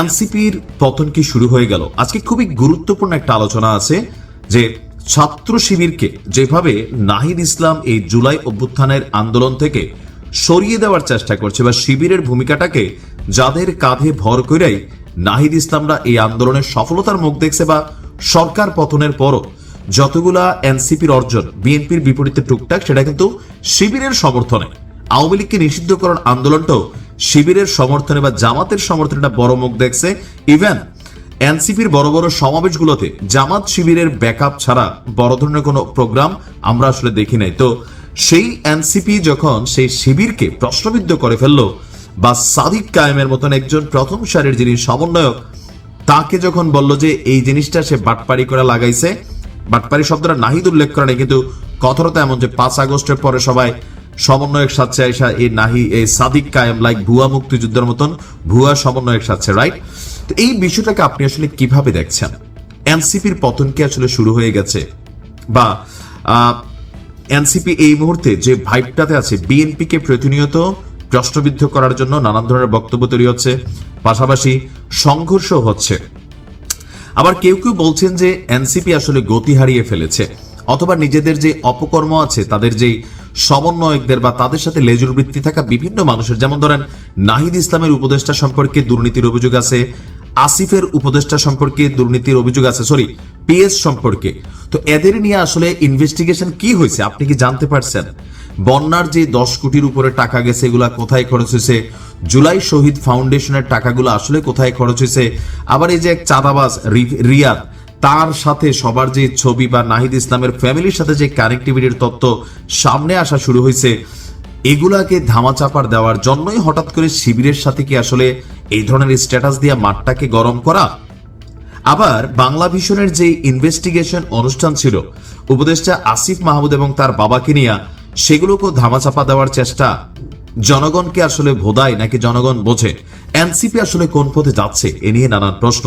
এনসিপির পতন কি শুরু হয়ে গেল? আজকে খুবই গুরুত্বপূর্ণ একটা আলোচনা আছে যে ছাত্র শিবিরকে যেভাবে নাহিদ ইসলাম এই জুলাই অভ্যুত্থানের আন্দোলন থেকে সরিয়ে দেওয়ার চেষ্টা করছে বা শিবিরের ভূমিকাটাকে যাদের কাঁধে ভর করেই নাহিদ ইসলামরা এই আন্দোলনের সফলতার মুখ দেখছে বা সরকার পতনের পরও যতগুলা এনসিপির অর্জন, বিএনপির বিপরীতে টুকটাক, সেটা কিন্তু শিবিরের সমর্থনে। আওয়ামী লীগকে নিষিদ্ধকরণ আন্দোলনটাও শিবিরের সমর্থনে বা জামাতের সমর্থনে একটা বড় মুখ দেখছে। ইভেন এনসিপির বড় বড় সমাবেশগুলোতে জামাত শিবিরের ব্যাকআপ ছাড়া বড় ধরনের কোনো প্রোগ্রাম আমরা আসলে দেখি নাই। তো সেই এনসিপি যখন সেই শিবিরকে প্রশ্নবিদ্ধ করে ফেলল বা সাদিক কায়েমের মতন একজন প্রথম সারির যিনি সমন্বয়ক, তাকে যখন বলল যে এই জিনিসটা সে বাটপারি করে লাগাইছে বাটপারি শব্দটা নাহিদ উল্লেখ করে নাই, কিন্তু কথাটা এমন যে পাঁচ আগস্টের পরে সবাই সমন্বয়ক সাথে আইসা এই নাহি এই সাদিক কায়েম লাইক ভুয়া মুক্তিযুদ্ধের মতন ভুয়া সমন্বয়ক সাথে রাইট তো এই বিষয়টাকে আপনি আসলে কীভাবে দেখছেন? এনসিপির পতন কি আসলে শুরু হয়ে গেছে? বা এনসিপি এই মুহূর্তে যে ভাইবটাতে আছে, বিএনপিকে প্রতিনিয়ত প্রশ্নবিদ্ধ করার জন্য নানান ধরনের বক্তব্য তৈরি হচ্ছে, পাশাপাশি সংঘর্ষ হচ্ছে। আবার কেউ কেউ বলছেন যে এনসিপি আসলে গতি হারিয়ে ফেলেছে, অথবা নিজেদের যে অপকর্ম আছে, তাদের যে সমন্বয়কদের বা তাদের সাথে লেজুর বৃত্তি থাকা বিভিন্ন মানুষের, যেমন ধরেন নাহিদ ইসলামের উপদেষ্টা সম্পর্কে দুর্নীতির অভিযোগ আছে, আসিফের উপদেষ্টা সম্পর্কে দুর্নীতির অভিযোগ আছে সরি পিএস সম্পর্কে। তো এদের নিয়ে আসলে ইনভেস্টিগেশন কি হয়েছে, আপনি কি জানতে পারছেন? বন্যার যে দশ কোটির উপরে টাকা গেছে, এগুলা কোথায় খরচ হয়েছে? জুলাই শহীদ ফাউন্ডেশনের টাকাগুলো আসলে কোথায় খরচ হয়েছে? আবার এই যে এক চাঁদাবাজ রিয়াদ তার সাথে সবার যে ছবি বা নাহিদ ইসলামের ফ্যামিলির সাথে যে কানেক্টিভিটির তত্ত্ব সামনে আসা শুরু হয়েছে, এগুলাকে ধামাচাপার দেওয়ার জন্যই হঠাৎ করে শিবিরের সাথে কি আসলে এই ধরনের স্ট্যাটাস দিয়ে মাঠটাকে গরম করা? আবার বাংলা ভিশনের যে ইনভেস্টিগেশন অনুষ্ঠান ছিল, উপদেষ্টা আসিফ মাহমুদ এবং তার বাবাকে নিয়ে সেগুলোকেও ধামাচাপা দেওয়ার চেষ্টা জনগণকে আসলে ভোদায় নাকি জনগণ বোঝে? এনসিপি আসলে কোন পথে যাচ্ছে? এ নিয়ে নানান প্রশ্ন।